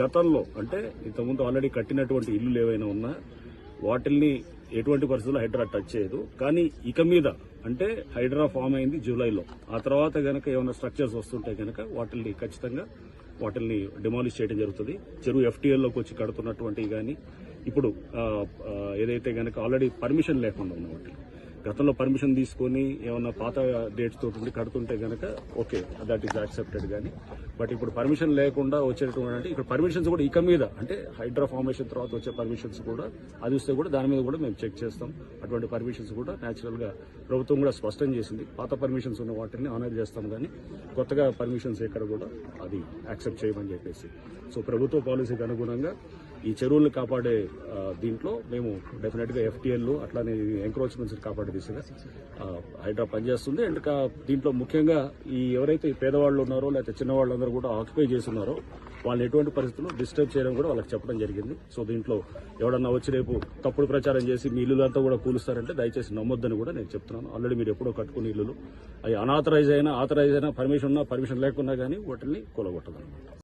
గతంలో అంటే ఇంతకుముందు ఆల్రెడీ కట్టినటువంటి ఇల్లులు ఏవైనా ఉన్నా వాటిల్ని ఎటువంటి పరిస్థితుల్లో హైడ్రా టచ్ చేయదు. కానీ ఇక మీద అంటే హైడ్రా ఫామ్ అయింది జూలైలో. ఆ తర్వాత గనక ఏమైనా స్ట్రక్చర్స్ వస్తుంటే గనక వాటిల్ని ఖచ్చితంగా వాటిల్ని డిమాలిష్ చేయడం జరుగుతుంది. చెరువు ఎఫ్టీఎల్లోకి వచ్చి కడుతున్నటువంటివి కానీ ఇప్పుడు ఏదైతే గనక ఆల్రెడీ పర్మిషన్ లేకుండా ఉన్న వాటిని గతంలో పర్మిషన్ తీసుకొని ఏమన్నా పాత డేట్స్ తోటి కడుతుంటే గనక ఓకే దట్ ఈస్ యాక్సెప్టెడ్ కానీ బట్ ఇప్పుడు పర్మిషన్ లేకుండా వచ్చేటటువంటి అంటే ఇక్కడ పర్మిషన్స్ కూడా ఇక మీద అంటే హైడ్రా ఫార్మేషన్ తర్వాత వచ్చే పర్మిషన్స్ కూడా అది వస్తే కూడా దాని మీద కూడా మేము చెక్ చేస్తాం. అటువంటి పర్మిషన్స్ కూడా న్యాచురల్గా ప్రభుత్వం కూడా స్పష్టం చేసింది. పాత పర్మిషన్స్ ఉన్న వాటిని ఆనర్ చేస్తాం కానీ కొత్తగా పర్మిషన్స్ ఎక్కడ కూడా అది యాక్సెప్ట్ చేయమని చెప్పేసి. సో ప్రభుత్వ పాలసీకి అనుగుణంగా ఈ చెరువులను కాపాడే దీంట్లో మేము డెఫినెట్గా ఎఫ్టీఎల్ అట్లానే ఎంక్రోచ్మెంట్స్ కాపాడే దిశగా హైడ్రా పనిచేస్తుంది. అండ్ దీంట్లో ముఖ్యంగా ఈ ఎవరైతే పేదవాళ్ళు ఉన్నారో లేకపోతే చిన్నవాళ్ళందరూ కూడా ఆక్యుపై చేస్తున్నారో వాళ్ళని ఎటువంటి పరిస్థితుల్లో డిస్టర్బ్ చేయడం కూడా వాళ్ళకి చెప్పడం జరిగింది. సో దీంట్లో ఎవడన్నా వచ్చి రేపు తప్పుడు ప్రచారం చేసి మీ ఇల్లులంతా కూడా కూలుస్తారంటే దయచేసి నమ్మొద్దని కూడా నేను చెప్తున్నాను. ఆల్రెడీ మీరు ఎప్పుడో కట్టుకుని ఇల్లులు. అవి అనాథరైజ్ అయినా ఆథరైజ్ అయినా పర్మిషన్ ఉన్నా పర్మిషన్ లేకున్నా కానీ వాటిని కూలగొట్టదన్నమాట.